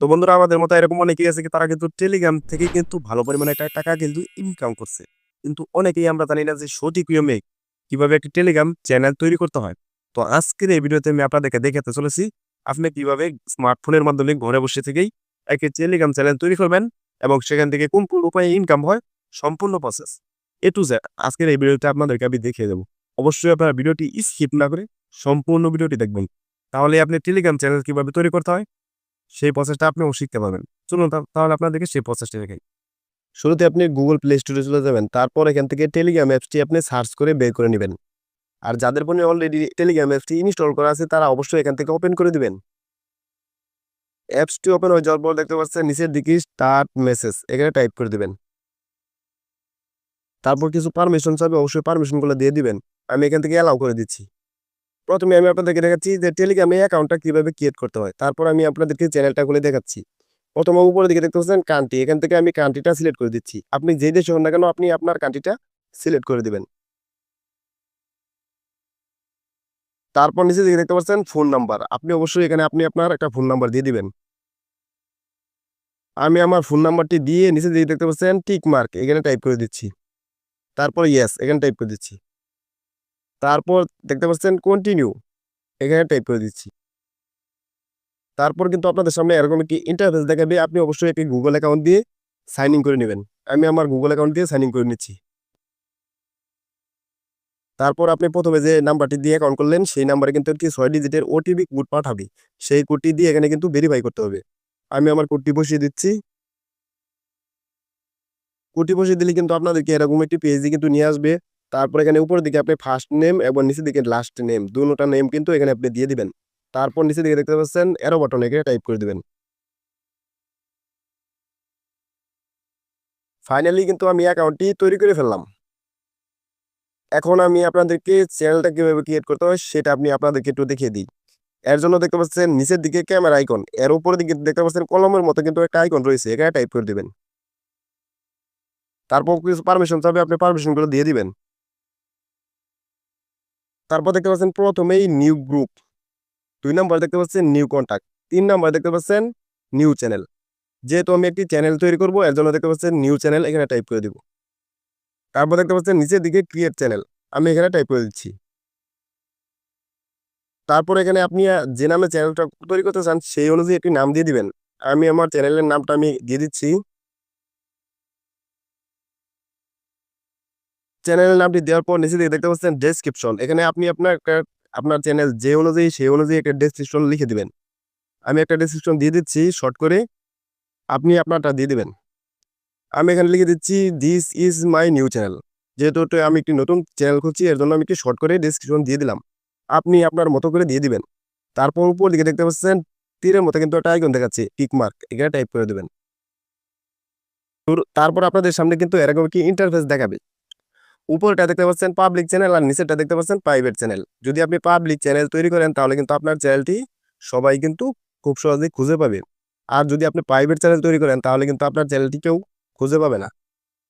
তো বন্ধুরা, আমাদের মতো এরকম অনেকেই আছে তারা কিন্তু টেলিগ্রাম থেকে কিন্তু ভালো পরিমাণে একটা টাকা কিন্তু ইনকাম করছে। কিন্তু অনেকেই আমরা জানি না যে সঠিক নিয়মে কীভাবে একটি টেলিগ্রাম চ্যানেল তৈরি করতে হয়। তো আজকের এই ভিডিওতে আমি আপনাদেরকে দেখাতে চলেছি, আপনি কীভাবে স্মার্টফোনের মাধ্যমে ঘরে বসে থেকেই একটি টেলিগ্রাম চ্যানেল তৈরি করবেন এবং সেখান থেকে কোন কোন উপায়ে ইনকাম হয়, সম্পূর্ণ প্রসেস এ টু জেড আজকের এই ভিডিওতে আপনাদেরকে আমি দেখিয়ে দেবো। অবশ্যই আপনারা ভিডিওটি স্কিপ না করে সম্পূর্ণ ভিডিওটি দেখবেন। তাহলে আপনি টেলিগ্রাম চ্যানেল কীভাবে তৈরি করতে হয় সেই প্রসেসটা আপনিও শিখতে পারবেন। চলুন তাহলে আপনাদেরকে সেই প্রসেসটা দেখাই। শুরুতে আপনি গুগল প্লে স্টোরে চলে যাবেন, তারপর এখান থেকে টেলিগ্রাম অ্যাপসটি আপনি সার্চ করে বের করে নেবেন। আর যাদের ফোনে অলরেডি টেলিগ্রাম অ্যাপসটি ইনস্টল করা আছে, তারা অবশ্যই এখান থেকে ওপেন করে দিবেন। অ্যাপসটি ওপেন হয়ে যাওয়ার পর দেখতে পাচ্ছেন, নিচের দিকে স্টার্ট মেসেজ এখানে টাইপ করে দিবেন। তারপর কিছু পারমিশন চাইবে অবশ্যই পারমিশনগুলো দিয়ে দিবেন। আমি এখান থেকে অ্যালাউ করে দিচ্ছি। প্রথমে আমি আপনাদেরকে দেখাচ্ছি যে টেলিগ্রামে অ্যাকাউন্টটা কীভাবে ক্রিয়েট করতে হয়। তারপর আমি আপনাদেরকে চ্যানেলটা খুলে দেখাচ্ছি। প্রথমে উপরের দিকে দেখতে পাচ্ছেন কান্ট্রি এখান থেকে আমি কান্ট্রিটা সিলেক্ট করে দিচ্ছি। আপনি যে দেশে হন না কেন, আপনি আপনার কান্ট্রিটা সিলেক্ট করে দিবেন। তারপর নিচে দিকে দেখতে পাচ্ছেন ফোন নাম্বার আপনি অবশ্যই এখানে আপনি আপনার একটা ফোন নাম্বার দিয়ে দিবেন। আমি আমার ফোন নাম্বারটি দিয়ে নিচে দিকে দেখতে পাচ্ছেন টিক মার্ক এখানে টাইপ করে দিচ্ছি। তারপর ইয়েস এখানে টাইপ করে দিচ্ছি। তারপর দেখতে পাচ্ছেন কন্টিনিউ এখানে টাইপ করে দিচ্ছি। তারপর কিন্তু আপনাদের সামনে এরকম একটি ইন্টারফেস দেখাবে, আপনি অবশ্যই একটি গুগল অ্যাকাউন্ট দিয়ে সাইন ইন করে নেবেন। আমি আমার গুগল অ্যাকাউন্ট দিয়ে সাইন ইন করে নিচ্ছি। তারপর আপনি প্রথমে যে নাম্বারটি দিয়ে অ্যাকাউন্ট করলেন, সেই নাম্বারে কিন্তু একটি ছয় ডিজিটের ওটিপি কোড পাঠাবে। সেই কোডটি দিয়ে এখানে কিন্তু ভেরিফাই করতে হবে। আমি আমার কোডটি বসিয়ে দিচ্ছি। কোডটি বসিয়ে দিলে কিন্তু আপনাদেরকে এরকম একটি পেজে কিন্তু নিয়ে আসবে। তারপর এখানে উপরের দিকে আপনি ফার্স্ট নেম এবং নিচের দিকে লাস্ট নেম দুটোটা নেম কিন্তু এখানে আপনি দিয়ে দিবেন। তারপর নিচের দিকে দেখতে পাচ্ছেন এরো বাটন এখানে টাইপ করে দিবেন। ফাইনালি কিন্তু আমি অ্যাকাউন্টটি তৈরি করে ফেললাম। এখন আমি আপনাদেরকে চ্যানেলটা কীভাবে ক্রিয়েট করতে হয় সেটা আপনি আপনাদেরকে একটু দেখিয়ে দিই। এর জন্য দেখতে পাচ্ছেন, নিচের দিকে ক্যামেরা আইকন এর উপরের দিকে দেখতে পাচ্ছেন কলমের মতো কিন্তু একটা আইকন রয়েছে, এখানে টাইপ করে দিবেন। তারপর কিছু পারমিশন চাবে আপনি পারমিশনগুলো দিয়ে দিবেন। তারপর দেখতে পাচ্ছেন প্রথমেই নিউ গ্রুপ। দুই নম্বর দেখতে পাচ্ছেন নিউ কন্ট্যাক্ট তিন নম্বর দেখতে পাচ্ছেন নিউ চ্যানেল। যেহেতু আমি একটি চ্যানেল তৈরি করব, এর জন্য দেখতে পাচ্ছেন নিউ চ্যানেল এখানে টাইপ করে দিব। তারপর দেখতে পাচ্ছেন নিচের দিকে ক্রিয়েট চ্যানেল। আমি এখানে টাইপ করে দিচ্ছি। তারপর এখানে আপনি যে নামে চ্যানেলটা তৈরি করতে চান, সেই অনুযায়ী একটি নাম দিয়ে দিবেন। আমি আমার চ্যানেলের নামটা আমি দিয়ে দিচ্ছি। চ্যানেলের নামটি দেওয়ার পর নিচে দিকে দেখতে পাচ্ছেন ডেসক্রিপশন এখানে আপনি আপনার আপনার চ্যানেল যে অনুযায়ী, সেই অনুযায়ী একটা ডেসক্রিপশন লিখে দিবেন। আমি একটা ডেসক্রিপশন দিয়ে দিচ্ছি শর্ট করে। আপনি আপনারটা দিয়ে দিবেন। আমি এখানে লিখে দিচ্ছি this is my new channel যেহেতু আমি একটি নতুন চ্যানেল খুঁজছি এর জন্য আমি একটি শর্ট করে ডেসক্রিপশন দিয়ে দিলাম। আপনি আপনার মতো করে দিয়ে দিবেন। তারপর উপর দিকে দেখতে পাচ্ছেন, তীরের মতো কিন্তু একটা আইকন দেখাচ্ছে টিক মার্ক এখানে টাইপ করে দেবেন। তারপর আপনাদের সামনে কিন্তু এরকম কি ইন্টারফেস দেখাবে। উপরটা দেখতে পাচ্ছেন পাবলিক চ্যানেল আর নিচেরটা দেখতে পাচ্ছেন প্রাইভেট চ্যানেল যদি আপনি পাবলিক চ্যানেল তৈরি করেন, তাহলে কিন্তু আপনার চ্যানেলটি সবাই কিন্তু খুব সহজেই খুঁজে পাবে। আর যদি আপনি প্রাইভেট চ্যানেল তৈরি করেন, তাহলে কিন্তু আপনার চ্যানেলটি কেউ খুঁজে পাবে না।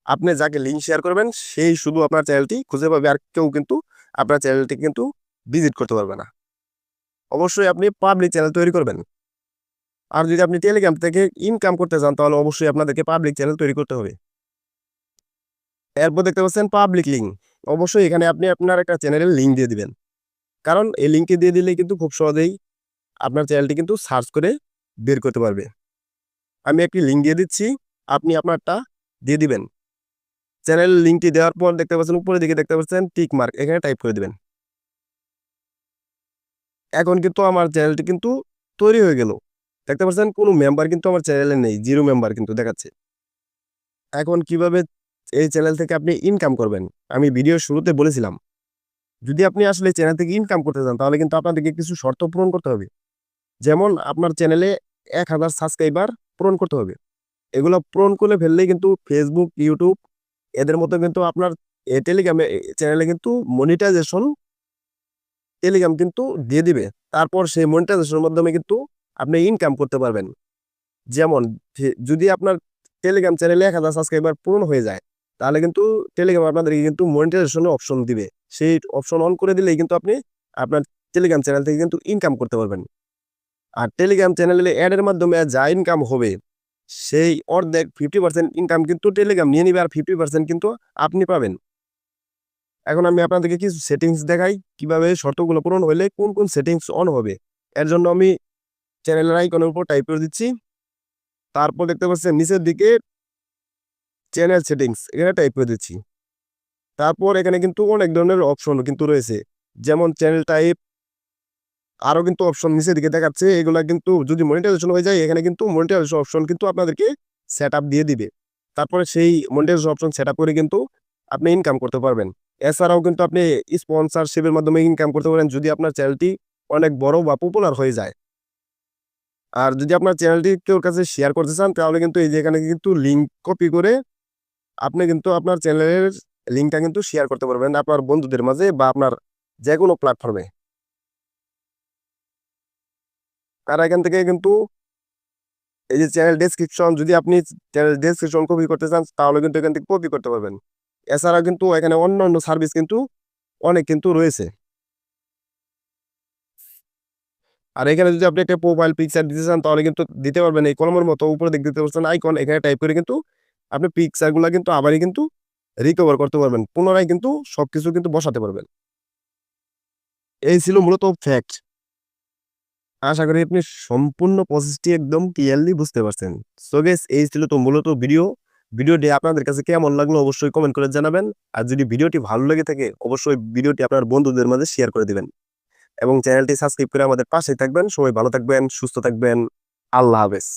আপনি যাকে লিঙ্ক শেয়ার করবেন, সেই শুধু আপনার চ্যানেলটি খুঁজে পাবে আর কেউ কিন্তু আপনার চ্যানেলটি কিন্তু ভিজিট করতে পারবে না। অবশ্যই আপনি পাবলিক চ্যানেল তৈরি করবেন। আর যদি আপনি টেলিগ্রাম থেকে ইনকাম করতে চান, তাহলে অবশ্যই আপনাদেরকে পাবলিক চ্যানেল তৈরি করতে হবে। এরপর দেখতে পাচ্ছেন পাবলিক লিঙ্ক অবশ্যই এখানে আপনি আপনার একটা চ্যানেলের লিঙ্ক দিয়ে দিবেন। কারণ এই লিঙ্কে দিয়ে দিলে কিন্তু খুব সহজেই আপনার চ্যানেলটি কিন্তু সার্চ করে বের করতে পারবে। আমি একটি লিঙ্ক দিয়ে দিচ্ছি, আপনি আপনারটা দিয়ে দিবেন। চ্যানেল লিঙ্কটি দেওয়ার পর দেখতে পাচ্ছেন উপরের দিকে দেখতে পাচ্ছেন টিক মার্ক এখানে টাইপ করে দিবেন। এখন কিন্তু আমার চ্যানেলটি কিন্তু তৈরি হয়ে গেল। দেখতে পাচ্ছেন কোনো মেম্বার কিন্তু আমার চ্যানেলে নেই জিরো মেম্বার কিন্তু দেখাচ্ছে। এখন কীভাবে এই চ্যানেল থেকে আপনি ইনকাম করবেন। আমি ভিডিও শুরুতে বলেছিলাম, যদি আপনি আসলে চ্যানেল থেকে ইনকাম করতে চান, তাহলে কিন্তু আপনাদেরকে কিছু শর্ত পূরণ করতে হবে। যেমন আপনার চ্যানেলে এক হাজার সাবস্ক্রাইবার পূরণ করতে হবে। এগুলো পূরণ করে ফেললেই কিন্তু ফেসবুক ইউটিউব এদের মতো কিন্তু আপনার টেলিগ্রামে চ্যানেলে কিন্তু মনিটাইজেশন টেলিগ্রাম কিন্তু দিয়ে দিবে। তারপর সেই মনিটাইজেশনের মাধ্যমে কিন্তু আপনি ইনকাম করতে পারবেন। যেমন, যদি আপনার টেলিগ্রাম চ্যানেলে এক হাজার সাবস্ক্রাইবার পূরণ হয়ে যায় তাহলে কিন্তু টেলিগ্রাম আপনাদেরকে কিন্তু মনিটাইজেশনের অপশন দিবে। সেই অপশন অন করে দিলেই কিন্তু আপনি আপনার টেলিগ্রাম চ্যানেল থেকে কিন্তু ইনকাম করতে পারবেন। আর টেলিগ্রাম চ্যানেলে অ্যাডের মাধ্যমে যা ইনকাম হবে, সেই অর্ধেক ফিফটি পার্সেন্ট ইনকাম কিন্তু টেলিগ্রাম নিয়ে নিবে আর ফিফটি পার্সেন্ট কিন্তু আপনি পাবেন। এখন আমি আপনাদেরকে কিছু সেটিংস দেখাই, কীভাবে শর্তগুলো পূরণ হলে কোন কোন সেটিংস অন হবে। এর জন্য আমি চ্যানেলের আইকনের উপর টাইপ করে দিচ্ছি। তারপর দেখতে পাচ্ছেন, নিচের দিকে চ্যানেল সেটিংস এখানে টাইপ করে দিচ্ছি। তারপর এখানে কিন্তু অনেক ধরনের অপশন কিন্তু রয়েছে। যেমন চ্যানেল টাইপ আরও কিন্তু অপশন নিচের দিকে দেখাচ্ছে। এগুলা কিন্তু যদি মনিটাইজেশন হয়ে যায়, এখানে কিন্তু মনিটাইজেশন অপশন কিন্তু আপনাদেরকে সেট দিয়ে দিবে। তারপরে সেই মনিটাইজেশন অপশন সেট করে কিন্তু আপনি ইনকাম করতে পারবেন। এছাড়াও কিন্তু আপনি স্পন্সরশিপের মাধ্যমে ইনকাম করতে পারেন যদি আপনার চ্যানেলটি অনেক বড় বা পপুলার হয়ে যায়। আর যদি আপনার চ্যানেলটি কেউ কাছে শেয়ার করতে চান, তাহলে কিন্তু এই যে এখানে কিন্তু লিঙ্ক কপি করে আপনি কিন্তু আপনার চ্যানেলের লিঙ্কটা কিন্তু শেয়ার করতে পারবেন আপনার বন্ধুদের মাঝে বা আপনার যে কোনো প্ল্যাটফর্মে তারা এখান থেকে কিন্তু এই যে চ্যানেল ডেসক্রিপশন যদি আপনি চ্যানেল ডেসক্রিপশন কপি করতে চান, তাহলে কিন্তু এখান থেকে কপি করতে পারবেন। এছাড়া কিন্তু এখানে অন্যান্য সার্ভিস কিন্তু অনেক কিন্তু রয়েছে। আর এখানে যদি আপনি একটা প্রোফাইল পিকচার দিতে চান, তাহলে কিন্তু দিতে পারবেন এই কলমের মতো উপরে দেখতে দিতে পারছেন আইকন এখানে টাইপ করে কিন্তু আপনি পিকচারগুলো কিন্তু আবারই কিন্তু রিকভার করতে পারবেন। পুনরায় কিন্তু সবকিছু কিন্তু বসাতে পারবেন। এই ছিল মূলত ফ্যাক্ট আশা করি আপনি সম্পূর্ণ প্রসেসটি একদম ক্লিয়ারলি বুঝতে পারছেন। সো গেস এই ছিল তো মূলত ভিডিও ভিডিওটি আপনাদের কাছে কেমন লাগল অবশ্যই কমেন্ট করে জানাবেন। আর যদি ভিডিওটি ভালো লেগে থাকে, অবশ্যই ভিডিওটি আপনার বন্ধুদের মাঝে শেয়ার করে দিবেন। এবং চ্যানেলটি সাবস্ক্রাইব করে আমাদের পাশেই থাকবেন। সবাই ভালো থাকবেন, সুস্থ থাকবেন। আল্লাহ হাফেজ।